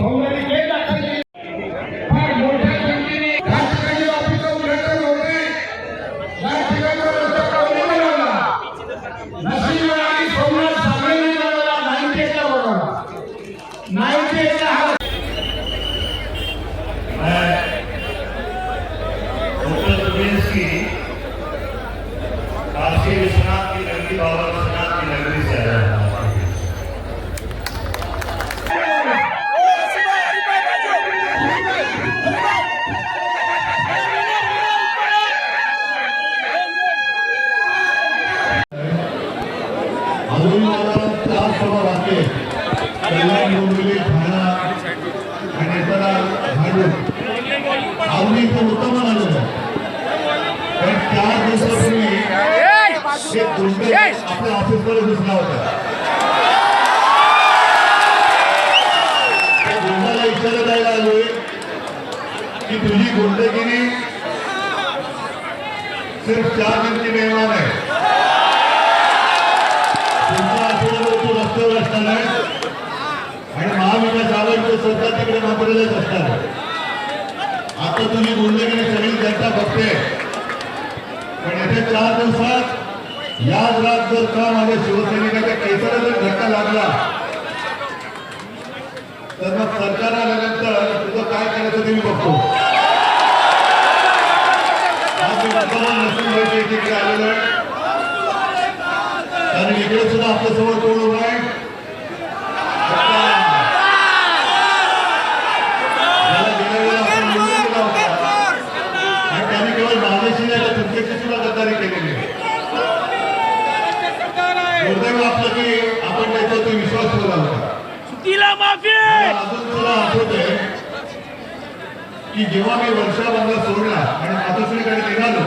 పౌరుడికే अजून इथं उत्तम आहे पण चार दिवसापूर्वी आपल्या ऑफिसमध्ये घुसला होता. त्या गुंडाला इशारा द्यायला आलोय की तुझी गुंडगिरी सिर्फ चार दिन की मेहमान आहे तुमच्या आठवड्यावर तू रस्त्यावर असणार आहे आणि महाविकास आघाडीचं सरकार तिकडे वापरलेलंच असणार आहे आता तुम्ही गुंडगिरी सगळी जनता बघते पण येत्या चार दिवसात याच रात जर का माझ्या शिवसैनिकाच्या केसाला जर धक्का लागला. तर मग सरकार आल्यानंतर तुझं काय करायचं ते मी बघतो. आज नसून इकडे आलेलो आहे. कारण इकडे सुद्धा आपल्यासमोर कोण उभा आहे त्याला गेल्या वेळेला आपण निवडून दिला होता. आणि त्यांनी केवळ माझ्याशी नाही तर तुमच्याशी सुद्धा गद्दारी केलेली आहे दुर्दैव आपलं की आपण त्याच्यावरती विश्वास ठेवला होता. तिला माफी! अजून तुला आठवतंय की जेव्हा मी वर्षा बंगला सोडला आणि मातोश्रीकडे निघालो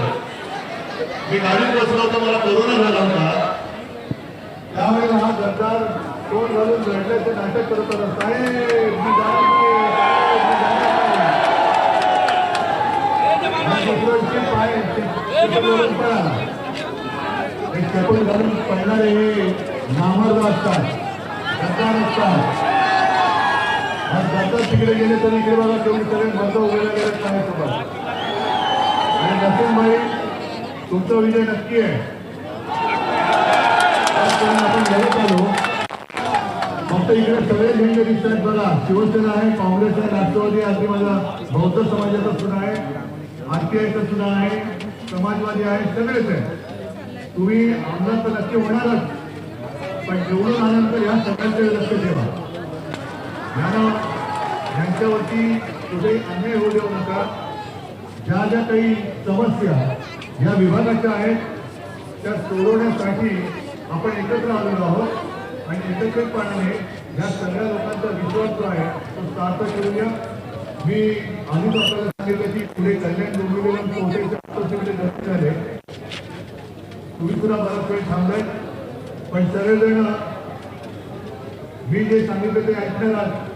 मी गाडीत बसलो होतो मला कोरोना झाला होता. त्यावेळेला हा गद्दार तोंड घालून रडल्याचे नाटक करत होता साहेब मी जाणार नाही, साहेब, मी जाणार नाही." हा डॉक्टरांचे पाय पळाला. हे घालून पडणारे हे नामर्द असतात. गद्दार असतात आज गद्दार तिकडे गेले तर इकडे बघा तुम्ही सगळे बंद उभे गेले नाही सोबत आणि नसीम भाई तुमचा विजय नक्की आहे. आपण घरात आलो. फक्त इकडे सगळे झेंडे दिसतात बघा. शिवसेना आहे काँग्रेस आहे राष्ट्रवादी आहे अगदी माझा बौद्ध समाजाचा सुद्धा आहे आरपीआयचा सुद्धा आहे समाजवादी आहे सगळेच आहे. तुम्ही आमदार तर नक्की होणारच. पण निवडून आल्यानंतर ह्या सगळ्यांकडे लक्ष ठेवा. यांना यांच्यावरती कुठे अन्याय होऊ देऊ नका ज्या ज्या काही समस्या या विभागाच्या आहेत त्या सोडवण्यासाठी आपण एकत्र आलेलो आहोत. आणि एकत्रितपणाने या सगळ्या लोकांचा विश्वास जो आहे तो सार्थ करूया. मी आधीच आपल्याला सांगितलं की पुढे कल्याण डोंबिवलीला पोहोचायच्या झाले. तुम्ही सुद्धा बराच वेळ थांबलाय. पण सर्वजण मी जे सांगितलं ते ऐकणार आहात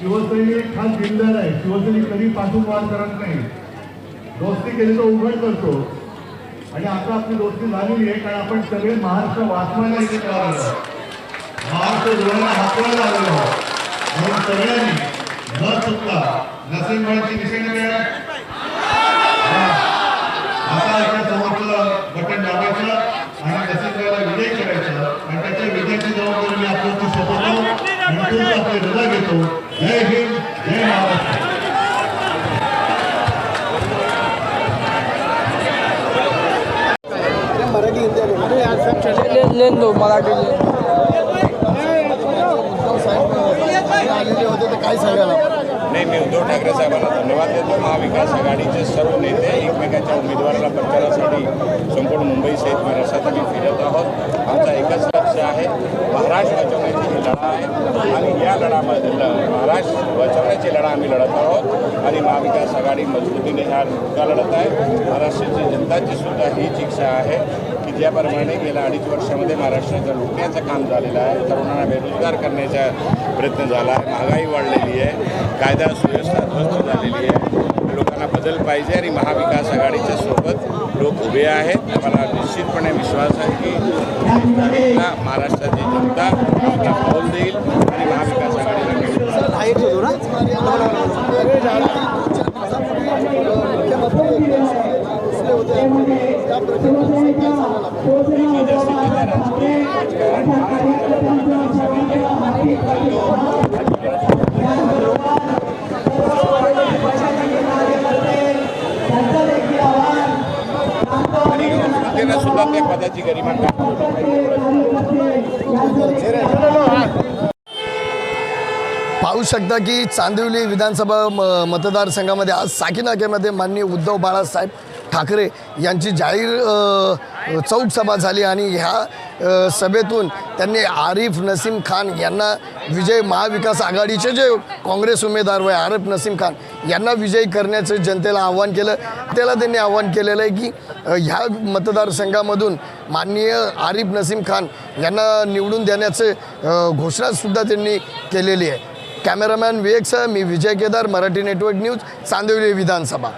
शिवसैनिक खास दिलदार आहे. शिवसैनिक कधी पाठून वार करत नाही. दोस्ती केली तर उघड करतो. आणि आता आपली दोस्ती झालेली आहे कारण आपण सगळे महाराष्ट्र वाचवायला इथे आलेलो महाराष्ट्र डोळ्याला हातवायला आलेलो आहोत. म्हणून सगळ्यांनी न चुकता नसेल नरसिंहाची निशाणी मिळणार आता एका समोरचं बटन दाबायचं आणि नरसिंहाला विजय करायचं आणि त्याच्या विजयाची जबाबदारी मी सोपवतो आणि तुमचं आपली रजा घेतो जय हिंद जय महाराष्ट्र लेन दो मराठी लेन आलेले होते काय सांगायला नाही मी उद्धव ठाकरे साहेबांना धन्यवाद देतो. महाविकास आघाडीचे सर्व नेते एकमेकाच्या उमेदवाराला प्रचारासाठी संपूर्ण मुंबईसहित महाराष्ट्रात आम्ही फिरत आहोत. आमचा एकच लक्ष आहे महाराष्ट्र वाचवण्याची ही लढा आहे. आणि या लढामध्ये महाराष्ट्र वाचवण्याची लढा आम्ही लढत आहोत. आणि महाविकास आघाडी मजबूतीने ह्या लढत आहे. महाराष्ट्राची जनताची सुद्धा हीच इच्छा आहे. ज्याप्रमाणे गेल्या अडीच वर्षामध्ये महाराष्ट्राचं लुटण्याचं काम झालेलं आहे. तरुणांना बेरोजगार करण्याचा प्रयत्न झाला आहे. महागाई वाढलेली आहे. कायदा सुव्यवस्था ध्वस्त झालेली आहे. लोकांना बदल पाहिजे आणि महाविकास आघाडीच्या सोबत लोक उभे आहेत. मला निश्चितपणे विश्वास आहे की महाराष्ट्राची जनता आपला कौल देईल आणि महाविकास आघाडीला सुद्धा त्या पदाची गरिमा पाहू शकता की चांदिवली विधानसभा म मतदारसंघामध्ये आज साकीनाक्यामध्ये माननीय उद्धव बाळासाहेब ठाकरे यांची जाहीर चौक सभा झाली आणि ह्या सभेतून त्यांनी आरिफ नसीम खान यांना विजय महाविकास आघाडीचे जे काँग्रेस उमेदवार आहे आरिफ नसीम खान यांना विजयी करण्याचं जनतेला आव्हान केलं. त्याला त्यांनी आव्हान केलेलं आहे की ह्या मतदारसंघामधून माननीय आरिफ नसीम खान यांना निवडून देण्याचं घोषणासुद्धा त्यांनी केलेली आहे. कॅमेरामॅन विवेकसह मी विजय केदार मराठी नेटवर्क न्यूज चांदिवली विधानसभा.